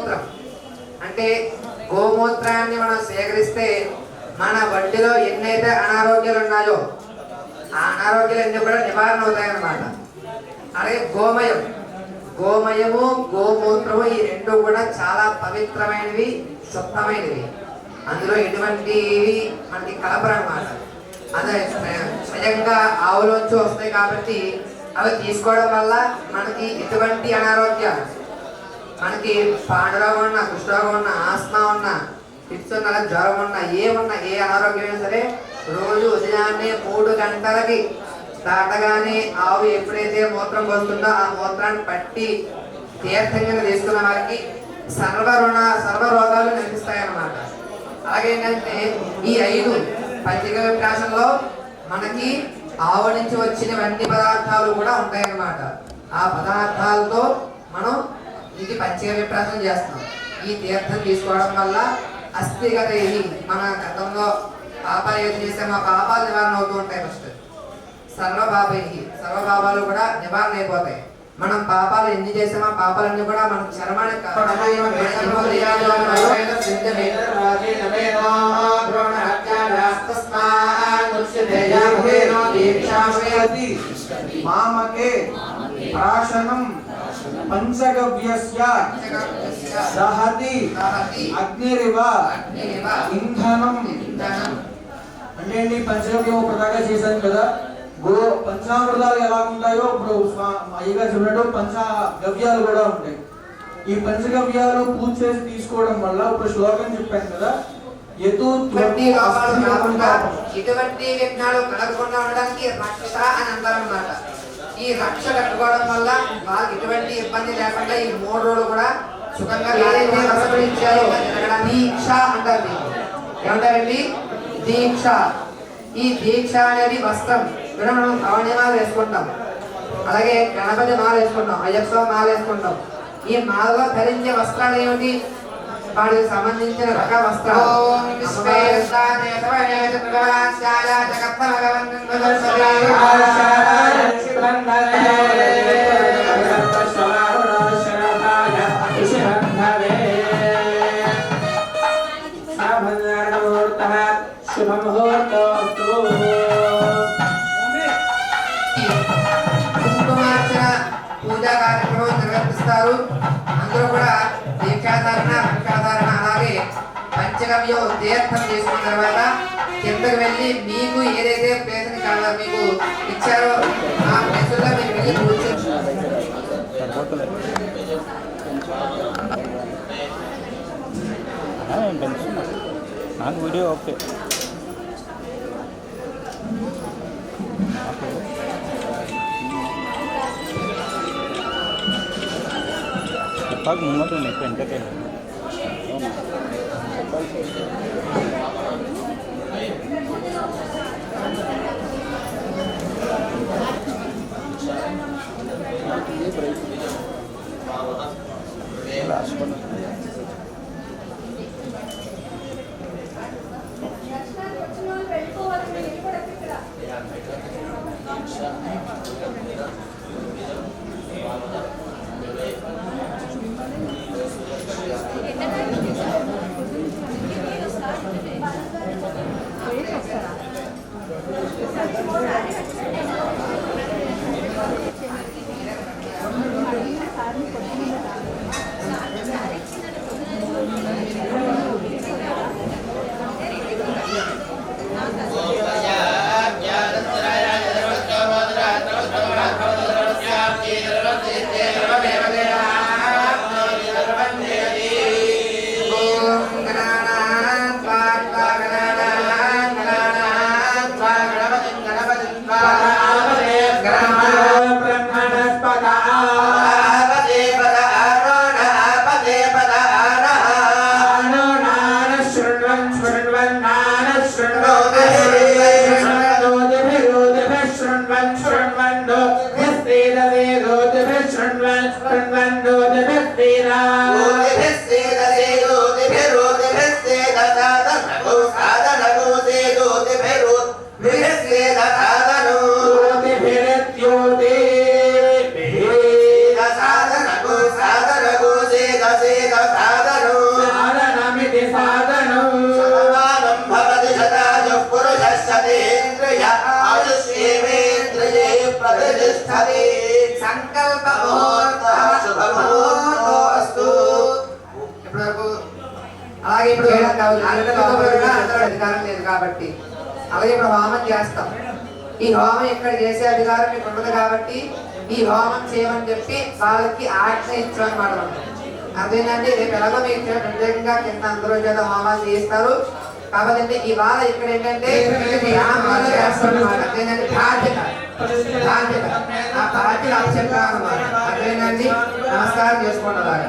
గోమూత్రం. అంటే గోమూత్రాన్ని మనం సేకరిస్తే మన వంటిలో ఎన్నైతే అనారోగ్యాలు ఉన్నాయో ఆ అనారోగ్యాలు అనారోగ్యాలన్నీ కూడా నివారణ అవుతాయన్నమాట. అలాగే గోమయం. గోమయము గోమూత్రము ఈ రెండు కూడా చాలా పవిత్రమైనవి శుద్ధమైనవి అందులో ఎటువంటివి మనకి కలపరు అన్నమాట అదే స్వయంగా ఆవులోంచి వస్తాయి కాబట్టి అవి తీసుకోవడం వల్ల మనకి ఎటువంటి అనారోగ్యాలు మనకి పాండరావు ఉన్నా కృష్ణరావు ఉన్నా ఆస్మా ఉన్నా ఫిట్స్ ఉన్నా జ్వరం ఉన్నా ఏమున్నా ఏ అనారోగ్యమైనా సరే రోజు ఉదయాన్నే మూడు గంటలకి దాటగానే ఆవు ఎప్పుడైతే మూత్రం పోస్తుందో ఆ మూత్రాన్ని పట్టి తీర్థంగా తీసుకున్న వారికి సర్వ రుణ సర్వ రోగాలు కనిపిస్తాయి అన్నమాట అలాగే ఏంటంటే ఈ ఐదు పంచక విప్రాసంలో మనకి ఆవు నుంచి వచ్చినవన్నీ పదార్థాలు కూడా ఉంటాయన్నమాట. ఆ పదార్థాలతో మనం ఇది పంచక విప్రాసం చేస్తాం ఈ తీర్థం తీసుకోవడం వల్ల అస్థిగత ఇది మన గతంలో పాపాలు ఏది చేస్తే మా పాపాలు నివారణ అవుతూ ఉంటాయి ఫస్ట్ సర్వ పాపై సర్వ పాపాలు కూడా నివారణ అయిపోతాయి. మనం పాపాలు ఎన్ని చేసామో పాపాలన్నీ కూడా మన చర్మానికి మామకే ప్రాశనం పంచగవ్యస్య. దహతి. అగ్నిరివ. ఇంధనం. అంటే అండి పంచగవ్యం ప్రదాగా చేశాను కదా. గో పంచామృతాలు ఎలా ఉంటాయో ఇప్పుడు అయ్యగా చెప్పినట్టు పంచగవ్యాలు కూడా ఉంటాయి. ఈ పంచగవ్యాలు పూజ చేసి తీసుకోవడం వల్ల ఇప్పుడు శ్లోకం చెప్పాను కదా. ఎతు ఇటువంటి విఘ్నాలు కలగకుండా ఉండడానికి అని అంటారన్నమాట ఈ రక్ష కట్టుకోవడం వల్ల వాళ్ళకి ఎటువంటి ఇబ్బంది లేకుండా ఈ మూడు రోజులు కూడా సుఖంగా ఏదైతే దీక్ష అంటారు ఏమంటారండి దీక్ష ఈ దీక్ష అనేది వస్త్రం ఇక్కడ మనం శ్రవణి మాల వేసుకుంటాం అలాగే గణపతి మాల వేసుకుంటాం అయ్యప్ప మాల వేసుకుంటాం ఈ మాలలో ధరించే వస్త్రాలు ఏమిటి వాటికి సంబంధించిన రక వస్త్రాలు కుంకుమార్చన కార్యక్రమం అందరూ కూడా దీక్షాధారణ రక్షాధారణ అలాగే పంచగవ్యం తీర్థం చేసుకున్న తర్వాత కిందకు వెళ్ళి మీకు ఏదైతే ప్లేస్ కావాలో మీకు ఇచ్చారో ఆ ప్లేసుల్లో మీరు వెళ్ళి కూర్చొని వీడియో ఓకే. చెప్పాక ముంగట ఎక్కువ వెంటకే సాధనకు Sunman, Sunman, అధికారం లేదు కాబట్టి. అలాగే ఇప్పుడు హోమం చేస్తాం. ఈ హోమం ఇక్కడ చేసే అధికారం మీకు ఉండదు కాబట్టి ఈ హోమం చేయమని చెప్పి వాళ్ళకి ఆజ్ఞ ఇచ్చామన్నమాట. అనమాట అదేనండి రేపు ఎలాగో మీకు ప్రత్యేకంగా కింద అందరూ చేత హోమాలు చేస్తారు. కాబట్టి ఇవాళ ఇక్కడ ఏంటంటే అదేనండి బాధ్యత. బాధ్యత. ఆ బాధ్యత అప్పచెప్పాలన్నమాట. అదేనండి నమస్కారం చేసుకోండి అలాగే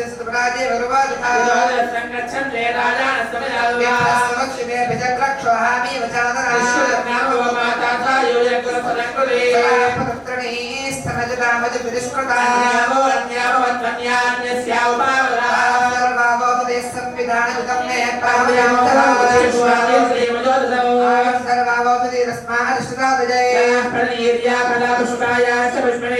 तस्य सुतराजे भगवतः। संगच्छन् ले राजा समक्षमे भजक्रक्षोहामि वचानः नामो माताता योजक्रपदङ्कुले पदत्रणैः स्तनजदामज विनिष्कृता नामो अन्यामवन्यान्यस्यावपावरा सर्वावोपदेश संविधानयुतं मे पावयामः सर्वावोपदेरस्माः श्रुतादजये प्रणीर्या फलापुष्पाया च पुष्पणे।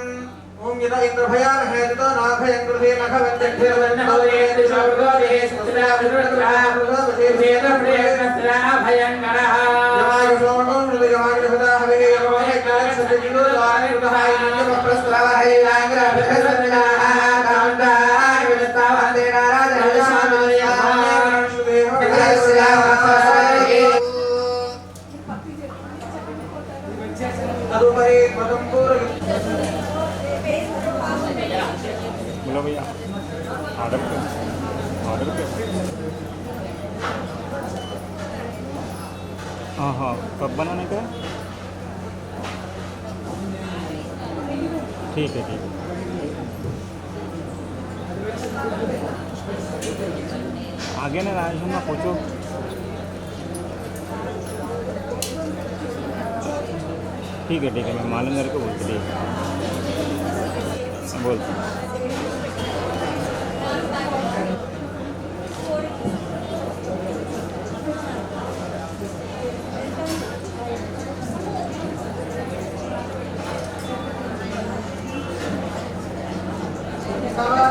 పురతా ప్రభువా ఓం యద ఇంద్ర భయాన హేతుతో నా భయం కృతే నఖ వంచక్షిరవన్న భవే దిశోర్గోదే సుత్రా విదురతురా విశేష ప్రేరణ భయంకరః జమాయ సోమకం హృదయమాయ హృదా హవే యమోహే కాయ సత్యజిదో దాని హృదహాయ నందమ తదుపరి हां हाँ. कब बनाने का? ठीक आहे ठीक आगे ने राज ना पूछो। ठीक है ठीक है मैं मालूम करके बोलती ठीक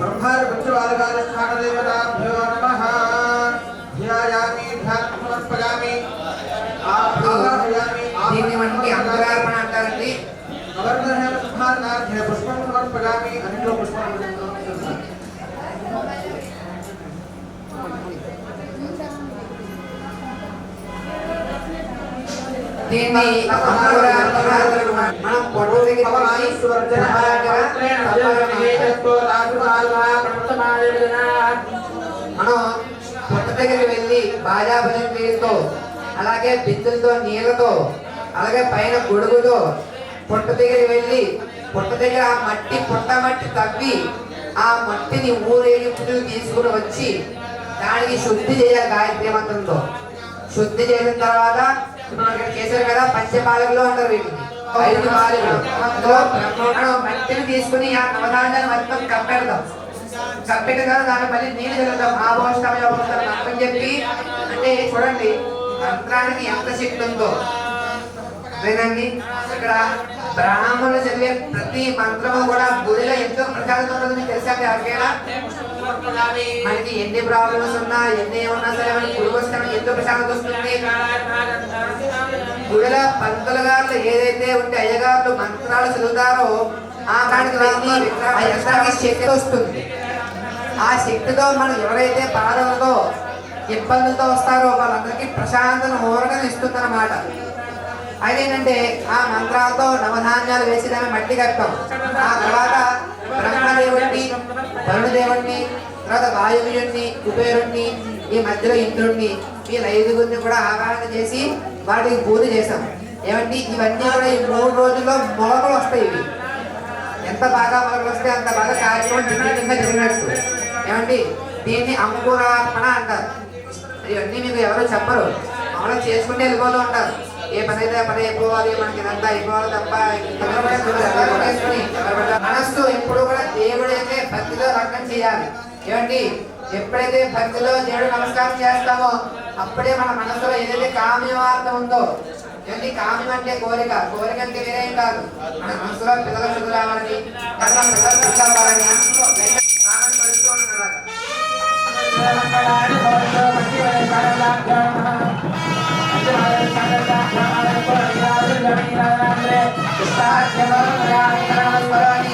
బ్రహ్మర్పుత్రవాలకాలక్షాణదేవతాభ్యో నమః దీన్ని మనం పొడవు దగ్గర మనం పుట్ట దగ్గర వెళ్ళి బాజాబలం నీరుతో అలాగే బిందులతో నీళ్ళతో అలాగే పైన గొడుగుతో పుట్ట దగ్గర వెళ్ళి పుట్ట దగ్గర ఆ మట్టి పుట్ట మట్టి తవ్వి ఆ మట్టిని ఊరేగింపులు తీసుకుని వచ్చి దానికి శుద్ధి చేయాలి గాయత్రి మంత్రంతో. శుద్ధి చేసిన తర్వాత ఇప్పుడు ఇక్కడ చేశారు కదా పంచపాలకులు అంటారు వీటిని. ఐదు వారి అందులో బ్రహ్మోడు మట్టిని తీసుకుని ఆ నవధాన్యాన్ని మొత్తం కప్పెడదాం కప్పెట్టగా దాని మళ్ళీ నీళ్ళు చదువుతాం ఆభోష్టమయోగం అని చెప్పి అంటే చూడండి మంత్రానికి ఎంత శక్తి ఉందో. వినండి ఇక్కడ బ్రాహ్మణులు చదివే ప్రతి మంత్రము కూడా గుడిలో ఎంతో ప్రచారంతో ఉంటుందని తెలుసా ఎవరికైనా మనకి ఎన్ని ప్రాబ్లమ్స్ ఉన్నా ఎన్ని ఉన్నా సరే మనకి గుడికి వస్తే ఎంతో ప్రశాంతత వస్తుంది. గుడిల పంతులు గారు ఏదైతే ఉంటే అయ్యగారులు మంత్రాలు చదువుతారో ఆ కాడికి వెళ్ళి శక్తి వస్తుంది. ఆ శక్తితో మనం ఎవరైతే బాధలతో ఇబ్బందులతో వస్తారో వాళ్ళందరికీ ప్రశాంతను ఇస్తుంది ఇస్తుందన్నమాట. అదేంటంటే ఆ మంత్రాలతో నవధాన్యాలు వేసి దాన్ని మట్టి కట్టాం ఆ తర్వాత బ్రహ్మదేవుడిని వరుణదేవుడిని తర్వాత వాయువుని కుబేరుణ్ణి ఈ మధ్యలో ఇంద్రుణ్ణి వీళ్ళ ఐదుగురిని కూడా ఆవాహన చేసి వాటికి పూజ చేశాం. ఏమంటే ఇవన్నీ కూడా ఈ మూడు రోజుల్లో మొలకలు వస్తాయి ఇవి. ఎంత బాగా మొలకలు వస్తే అంత బాగా కార్యక్రమం దిగ్విజయంగా జరిగినట్టు. ఏమండి? దీన్ని అంకురార్పణ అంటారు. ఇవన్నీ మీకు ఎవరు చెప్పరు. మామూలుగా చేసుకుంటే వెళ్ళిపోతూ ఉంటారు. ఏ పని అయితే పని అయిపోవాలి మనకి ఇదంతా అయిపోవాలి తప్ప చేసుకుని మనస్సు ఎప్పుడు కూడా దేవుడు అయితే భక్తిలో లగ్నం చేయాలి. ఏమండి? ఎప్పుడైతే భక్తిలో దేవుడు నమస్కారం చేస్తామో అప్పుడే మన మనసులో ఏదైతే కామ్యవార్త ఉందో ఏంటి కామ్యం అంటే కోరిక. కోరిక అంటే వేరేం కాదు. మన మనసులో పిల్లల చదువు రావాలని కన్నా పిల్లలు పిల్లలు Sahaja Maha Maha Maha